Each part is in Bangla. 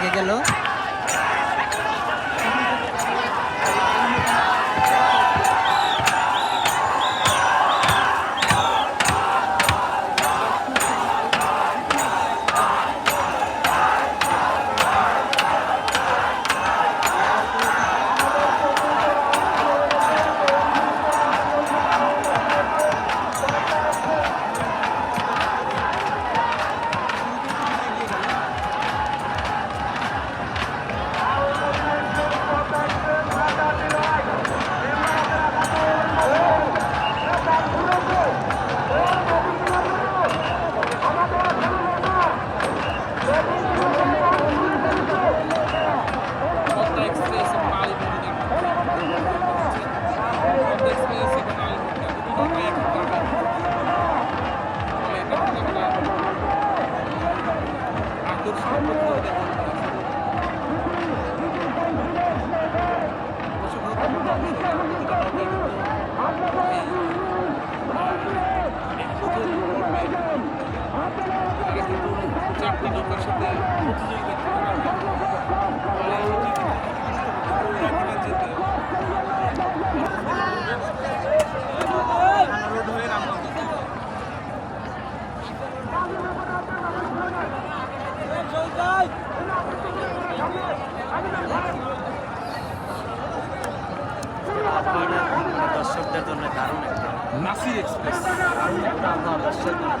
আগে গেল। নাসির এক্সপ্রেস।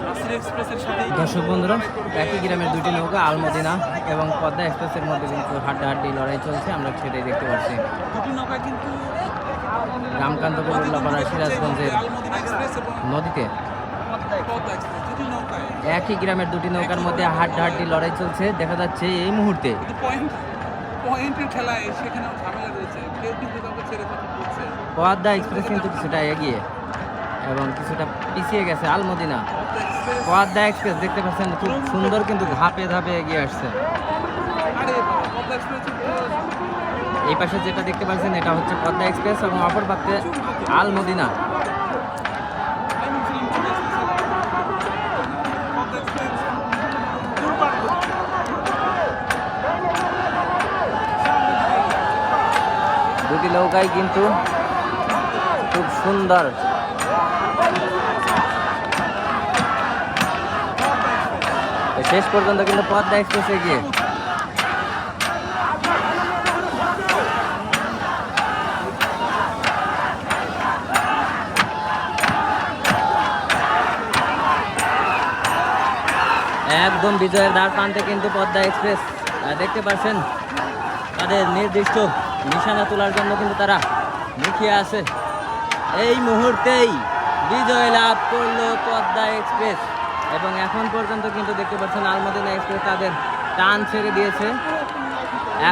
নাসির এক্সপ্রেসের সাথে দর্শক বন্ধুরা একই গ্রামের দুটি নৌকা আলমদিনা এবং পদ্মা এক্সপ্রেসের মধ্যে কিন্তু হাড্ডাহাড্ডি লড়াই চলছে আমরা সেটাই দেখতে পাচ্ছি। দুটি নৌকা কিন্তু রামকান্তপুর উল্লাপাড়া সিরাজগঞ্জের নদীতে। একই গ্রামের দুটি নৌকার মধ্যে হাড্ডাহাড্ডি লড়াই চলছে দেখা যাচ্ছে এই মুহূর্তে। কিন্তু পয়েন্টের খেলায় সেখানেও ঝামেলা রয়েছে কেউ কিন্তু কাউকে ছেড়ে কথা বলছে। পদ্মা এক্সপ্রেস কিন্তু কিছুটা এগিয়ে। এবং কিছুটা পিছিয়ে গেছে আলমদিনা পদ্মা এক্সপ্রেস দেখতে পাচ্ছেন, খুব সুন্দর কিন্তু ধাপে ধাপে এগিয়ে আসছে এই পাশে যেটা দেখতে পাচ্ছেন, এটা হচ্ছে পদ্মা এক্সপ্রেস এবং অপর পাশে আলমদিনা। দুটি নৌকাই কিন্তু খুব সুন্দর শেষ পর্যন্ত কিন্তু পদ্মা এক্সপ্রেস এগিয়ে। একদম বিজয়ের দ্বার প্রান্তে কিন্তু পদ্মা এক্সপ্রেস। দেখতে পাচ্ছেন, তাদের নির্দিষ্ট নিশানা তোলার জন্য কিন্তু তারা মুখিয়ে আছে। এই মুহূর্তেই বিজয় লাভ করল পদ্মা এক্সপ্রেস। এবং এখন পর্যন্ত কিন্তু দেখতে পাচ্ছেন আলমদিনা এক্সপ্রেস তাদের টান ছেড়ে দিয়েছে।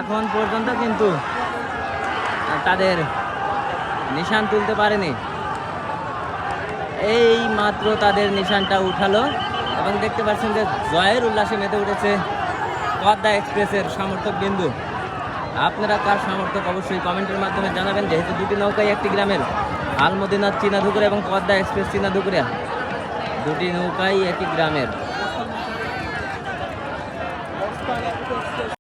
এখন পর্যন্ত কিন্তু তাদের নিশান তুলতে পারেনি। এই মাত্র তাদের নিশানটা উঠালো এবং দেখতে পাচ্ছেন যে জয়ের উল্লাসে মেতে উঠেছে পদ্মা এক্সপ্রেসের সমর্থক বিন্দু। আপনারা কার সমর্থক অবশ্যই কমেন্টের মাধ্যমে জানাবেন, যেহেতু দুটি নৌকাই একটি গ্রামের আলমদিনাথ চীনা ধুকুরা এবং পদ্মা এক্সপ্রেস চীনা ধুকুরিয়া দুটি নৌকাই একই গ্রামের।